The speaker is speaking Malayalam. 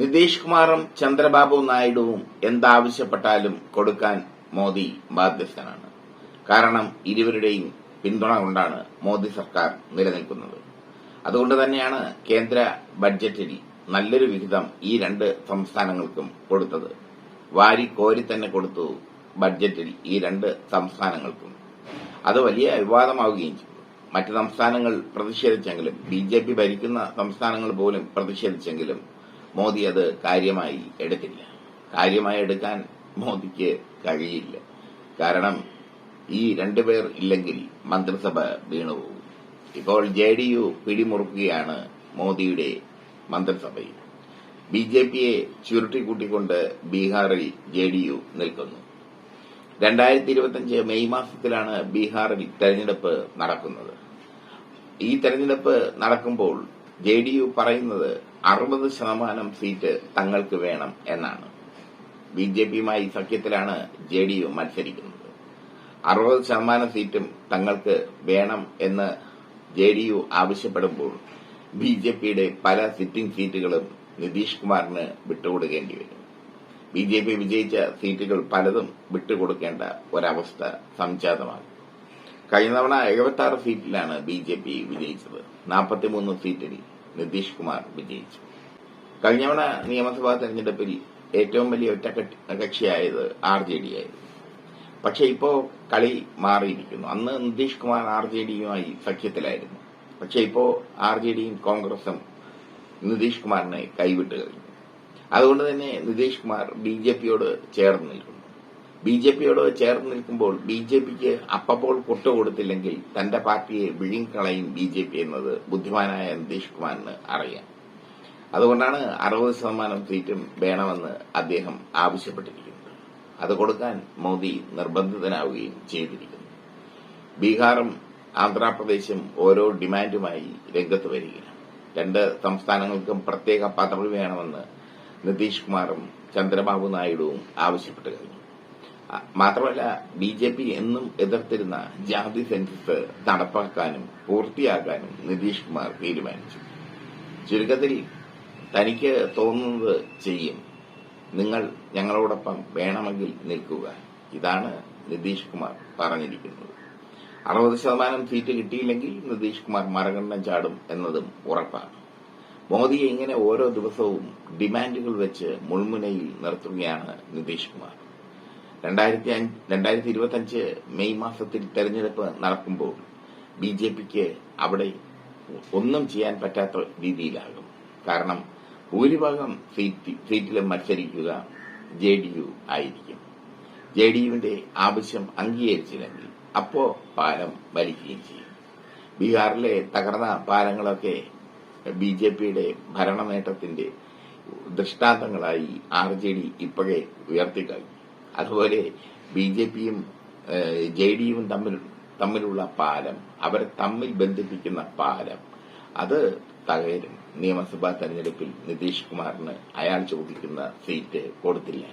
നിതീഷ് കുമാറും ചന്ദ്രബാബു നായിഡുവും എന്താവശ്യപ്പെട്ടാലും കൊടുക്കാൻ മോദി ബാധ്യസ്ഥനാണ്. കാരണം ഇരുവരുടെയും പിന്തുണ കൊണ്ടാണ് മോദി സർക്കാർ നിലനിൽക്കുന്നത്. അതുകൊണ്ട് തന്നെയാണ് കേന്ദ്ര ബഡ്ജറ്റിൽ നല്ലൊരു വിഹിതം ഈ രണ്ട് സംസ്ഥാനങ്ങൾക്കും കൊടുത്തത്. വാരി കോരി തന്നെ കൊടുത്തു ബഡ്ജറ്റിൽ ഈ രണ്ട് സംസ്ഥാനങ്ങൾക്കും. അത് വലിയ വിവാദമാവുകയും ചെയ്തു. മറ്റ് സംസ്ഥാനങ്ങൾ പ്രതിഷേധിച്ചെങ്കിലും ബി ഭരിക്കുന്ന സംസ്ഥാനങ്ങൾ പോലും പ്രതിഷേധിച്ചെങ്കിലും മോദി അത് കാര്യമായി എടുത്തില്ല. കാര്യമായി എടുക്കാൻ മോദിക്ക് കഴിയില്ല. കാരണം ഈ രണ്ടുപേർ ഇല്ലെങ്കിൽ മന്ത്രിസഭ വീണുപോകും ഇപ്പോൾ ജെ ഡി യു പിടിമുറുക്കുകയാണ് മോദിയുടെ മന്ത്രിസഭയിൽ. ബി ജെ പിയെ ചുരുട്ടിക്കൂട്ടിക്കൊണ്ട് ബീഹാറിൽ ജെ ഡി യു നിൽക്കുന്നു. രണ്ടായിരത്തി ഇരുപത്തിയഞ്ച് മെയ് മാസത്തിലാണ് ബീഹാറിൽ തെരഞ്ഞെടുപ്പ് നടക്കുന്നത്. ഈ തെരഞ്ഞെടുപ്പ് നടക്കുമ്പോൾ ജെ ഡി യു പറയുന്നത് അറുപത് ശതമാനം സീറ്റ് തങ്ങൾക്ക് വേണം എന്നാണ്. ബി ജെ പിയുമായി സഖ്യത്തിലാണ് ജെ ഡി യു മത്സരിക്കുന്നത്. അറുപത് ശതമാനം സീറ്റും തങ്ങൾക്ക് വേണം എന്ന് ജെ ഡി യു ആവശ്യപ്പെടുമ്പോൾ ബി ജെ പിയുടെ പല സിറ്റിംഗ് സീറ്റുകളും നിതീഷ് കുമാറിന് വിട്ടുകൊടുക്കേണ്ടി വരും. ബി ജെ പി വിജയിച്ച സീറ്റുകൾ പലതും വിട്ടുകൊടുക്കേണ്ട ഒരവസ്ഥ സംജാതമാകും കഴിഞ്ഞ തവണ എഴുപത്തി സീറ്റിലാണ് ബി ജെ പി വിജയിച്ചത്. നാൽപ്പത്തിമൂന്ന് സീറ്റിൽ നിതീഷ് കുമാർ വിജയിച്ചു. കഴിഞ്ഞ തവണ നിയമസഭാ തെരഞ്ഞെടുപ്പിൽ ഏറ്റവും വലിയ ഒറ്റ കക്ഷിയായത് ആർ ജെ ഡി ആയിരുന്നു. പക്ഷെ ഇപ്പോ കളി മാറിയിരിക്കുന്നു. അന്ന് നിതീഷ് കുമാർ ആർ ജെ ഡിയുമായി സഖ്യത്തിലായിരുന്നു. പക്ഷെ ഇപ്പോ ആർ ജെ ഡിയും കോൺഗ്രസും നിതീഷ് കുമാറിനെ കൈവിട്ട് കഴിഞ്ഞു. അതുകൊണ്ട് തന്നെ നിതീഷ് കുമാർ ബി ജെ പിയോട് ചേർന്ന് നിൽക്കുന്നു. ബി ജെ പിയോട് ചേർന്ന് നിൽക്കുമ്പോൾ ബി ജെ പിക്ക് അപ്പപ്പോൾ കൊടുത്തില്ലെങ്കിൽ തന്റെ പാർട്ടിയെ വിഴുങ്ങിക്കളയും ബി ജെ പി എന്നത് ബുദ്ധിമാനായ നിതീഷ് കുമാറിന് അറിയാം. അതുകൊണ്ടാണ് അറുപത് ശതമാനം സീറ്റും വേണമെന്ന് അദ്ദേഹം ആവശ്യപ്പെട്ടിരിക്കുന്നത്. അത് കൊടുക്കാൻ മോദി നിർബന്ധിതനാവുകയും ചെയ്തിരിക്കുന്നു. ബീഹാറും ആന്ധ്രാപ്രദേശും ഓരോ ഡിമാൻഡുമായി രംഗത്ത് വരികയാണ്. രണ്ട് സംസ്ഥാനങ്ങൾക്കും പ്രത്യേക പദവി വേണമെന്ന് നിതീഷ് കുമാറും ചന്ദ്രബാബു നായിഡുവും ആവശ്യപ്പെട്ടു കഴിഞ്ഞു. മാത്രമല്ല ബി ജെ പി എന്നും എതിർത്തിരുന്ന ജാതി സെൻസസ് നടപ്പാക്കാനും പൂർത്തിയാക്കാനും നിതീഷ് കുമാർ തീരുമാനിച്ചു. ചുരുക്കത്തിൽ തനിക്ക് തോന്നുന്നത് ചെയ്യും നിങ്ങൾ ഞങ്ങളോടൊപ്പം വേണമെങ്കിൽ നിൽക്കുക. ഇതാണ് നിതീഷ് കുമാർ പറഞ്ഞിരിക്കുന്നത്. അറുപത് ശതമാനം സീറ്റ് കിട്ടിയില്ലെങ്കിൽ നിതീഷ് കുമാർ മരകണ്ഠം ചാടും എന്നതും ഉറപ്പാണ്. മോദിയെ ഇങ്ങനെ ഓരോ ദിവസവും ഡിമാൻഡുകൾ വെച്ച് മുൾമുനയിൽ നിർത്തുകയാണ് നിതീഷ് കുമാർ. രണ്ടായിരത്തി രണ്ടായിരത്തി ഇരുപത്തിയഞ്ച് മെയ് മാസത്തിൽ തെരഞ്ഞെടുപ്പ് നടക്കുമ്പോൾ ബി ജെ പിക്ക് അവിടെ ഒന്നും ചെയ്യാൻ പറ്റാത്ത രീതിയിലാകും. കാരണം ഭൂരിഭാഗം സീറ്റിലും മത്സരിക്കുക ജെ ഡി യു ആയിരിക്കും. ജെ ഡി യുവിന്റെ ആവശ്യം അംഗീകരിച്ചില്ലെങ്കിൽ അപ്പോ പാലം വലിക്കുകയും ചെയ്യും. ബീഹാറിലെ തകർന്ന പാലങ്ങളൊക്കെ ബി ജെ പിയുടെ ഭരണ നേട്ടത്തിന്റെ ദൃഷ്ടാന്തങ്ങളായി ആർ ജെ ഡി ഇപ്പോഴേ ഉയർത്തിക്കഴിഞ്ഞു. അതുപോലെ ബി ജെ പിയും ജെ ഡിയും തമ്മിൽ തമ്മിലുള്ള പാലം അവരെ തമ്മിൽ ബന്ധിപ്പിക്കുന്ന പാലം അത് തകരും. നിയമസഭാ തെരഞ്ഞെടുപ്പിൽ നിതീഷ് കുമാറിന് അയാൾ ചോദിക്കുന്ന സീറ്റ് കൊടുത്തില്ല.